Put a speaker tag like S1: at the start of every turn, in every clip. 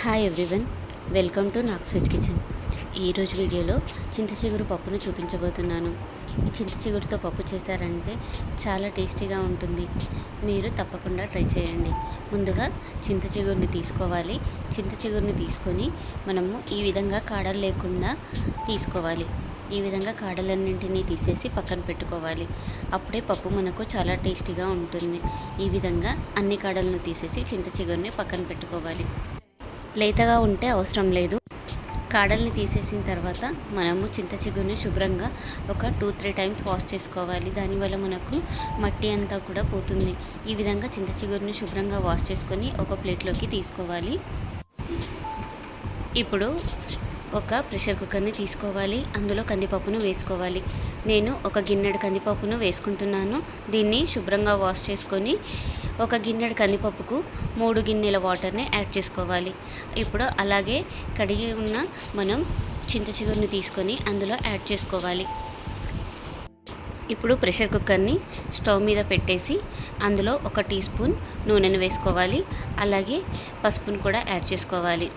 S1: Hi everyone welcome to knock switch kitchen ఈరోజు వీడియోలో చింత చిగురు పప్పును చూపించబోతున్నాను. ఈ చింత చిగురుతో పప్పు చేశారంటే చాలా టేస్టీగా ఉంటుంది. మీరు తప్పకుండా ట్రై చేయండి. ముందుగా చింత చిగురిని తీసుకోవాలి. చింత చిగురిని తీసుకొని మనము ఈ విధంగా కాడలు లేకుండా తీసుకోవాలి. ఈ విధంగా కాడలన్నింటినీ తీసేసి పక్కన పెట్టుకోవాలి. అప్పుడే పప్పు మనకు చాలా టేస్టీగా ఉంటుంది. ఈ విధంగా అన్ని కాడలను తీసేసి చింత చిగురిని పక్కన పెట్టుకోవాలి. లేతగా ఉంటే అవసరం లేదు. కాడల్ని తీసేసిన తర్వాత మనము చింత చిగురుని శుభ్రంగా ఒక టూ త్రీ టైమ్స్ వాష్ చేసుకోవాలి. దానివల్ల మనకు మట్టి అంతా కూడా పోతుంది. ఈ విధంగా చింత చిగురుని శుభ్రంగా వాష్ చేసుకొని ఒక ప్లేట్లోకి తీసుకోవాలి. ఇప్పుడు ఒక ప్రెషర్ కుక్కర్ని తీసుకోవాలి. అందులో కందిపప్పును వేసుకోవాలి. నేను ఒక గిన్నెడు కందిపప్పును వేసుకుంటున్నాను. దీన్ని శుభ్రంగా వాష్ చేసుకొని ఒక గిన్నెడు కందిపప్పుకు మూడు గిన్నెల వాటర్ని యాడ్ చేసుకోవాలి. ఇప్పుడు అలాగే కడిగి ఉన్న మనం చింత చిగురుని తీసుకొని అందులో యాడ్ చేసుకోవాలి. ఇప్పుడు ప్రెషర్ కుక్కర్ని స్టవ్ మీద పెట్టేసి అందులో ఒక టీ స్పూన్ నూనెను వేసుకోవాలి. అలాగే పసుపును కూడా యాడ్ చేసుకోవాలి.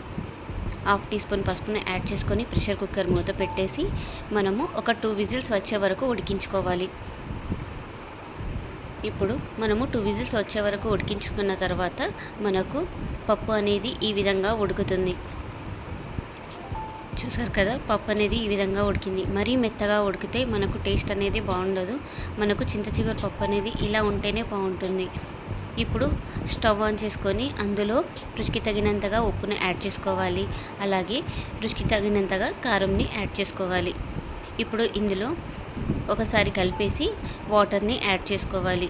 S1: హాఫ్ టీ స్పూన్ పసుపును యాడ్ చేసుకొని ప్రెషర్ కుక్కర్ మూత పెట్టేసి మనము ఒక టూ విజిల్స్ వచ్చే వరకు ఉడికించుకోవాలి. ఇప్పుడు మనము టూ విజిల్స్ వచ్చే వరకు ఉడికించుకున్న తర్వాత మనకు పప్పు అనేది ఈ విధంగా ఉడుకుతుంది. చూసారు కదా? పప్పు అనేది ఈ విధంగా ఉడికింది. మరీ మెత్తగా ఉడికితే మనకు టేస్ట్ అనేది బాగుండదు. మనకు చింత చిగురు పప్పు అనేది ఇలా ఉంటేనే బాగుంటుంది. ఇప్పుడు స్టవ్ ఆన్ చేసుకొని అందులో రుచికి తగినంతగా ఉప్పును యాడ్ చేసుకోవాలి. అలాగే రుచికి తగినంతగా కారంని యాడ్ చేసుకోవాలి. ఇప్పుడు ఇందులో ఒకసారి కలిపేసి వాటర్ని యాడ్ చేసుకోవాలి.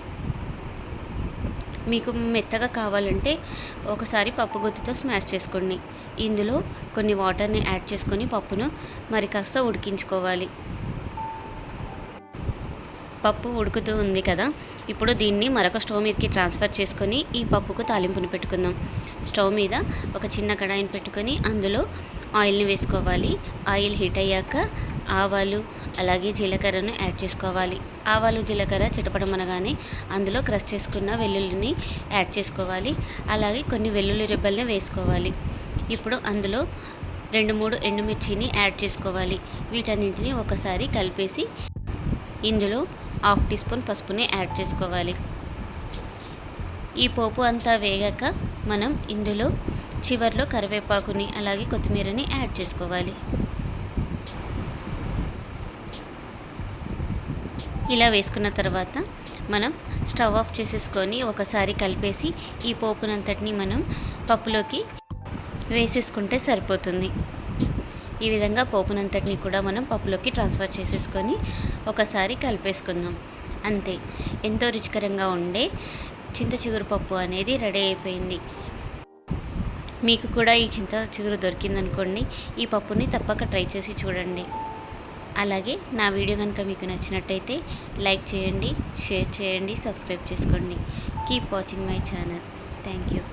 S1: మీకు మెత్తగా కావాలంటే ఒకసారి పప్పు గుత్తితో స్మాష్ చేసుకోండి. ఇందులో కొన్ని వాటర్ని యాడ్ చేసుకొని పప్పును మరి కాస్త ఉడికించుకోవాలి. పప్పు ఉడుకుతూ ఉంది కదా ఇప్పుడు దీన్ని మరొక స్టవ్ మీదకి ట్రాన్స్ఫర్ చేసుకొని ఈ పప్పుకు తాలింపును పెట్టుకుందాం. స్టవ్ మీద ఒక చిన్న కడాయిని పెట్టుకొని అందులో ఆయిల్ని వేసుకోవాలి. ఆయిల్ హీట్ అయ్యాక ఆవాలు అలాగే జీలకర్రను యాడ్ చేసుకోవాలి. ఆవాలు జీలకర్ర చిటపడమనగానే అందులో క్రష్ చేసుకున్న వెల్లుల్లిని యాడ్ చేసుకోవాలి. అలాగే కొన్ని వెల్లుల్లి రెబ్బల్ని వేసుకోవాలి. ఇప్పుడు అందులో రెండు మూడు ఎండుమిర్చిని యాడ్ చేసుకోవాలి. వీటన్నింటిని ఒకసారి కలిపేసి ఇందులో హాఫ్ టీ స్పూన్ పసుపుని యాడ్ చేసుకోవాలి. ఈ పోపు అంతా వేగాక మనం ఇందులో చివర్లో కరివేపాకుని అలాగే కొత్తిమీరని యాడ్ చేసుకోవాలి. ఇలా వేసుకున్న తర్వాత మనం స్టవ్ ఆఫ్ చేసేసుకొని ఒకసారి కలిపేసి ఈ పోపునంతటిని మనం పప్పులోకి వేసేసుకుంటే సరిపోతుంది. ఈ విధంగా పోపునంతటిని కూడా మనం పప్పులోకి ట్రాన్స్ఫర్ చేసేసుకొని ఒకసారి కలిపేసుకుందాం. అంతే. ఎంతో రుచికరంగా ఉండే చింత చిగురు పప్పు అనేది రెడీ అయిపోయింది. మీకు కూడా ఈ చింత చిగురు దొరికిందనుకోండి ఈ పప్పుని తప్పక ట్రై చేసి చూడండి. అలాగే నా వీడియో కనుక మీకు నచ్చినట్టయితే లైక్ చేయండి షేర్ చేయండి సబ్స్క్రైబ్ చేసుకోండి. Keep watching my channel. Thank you.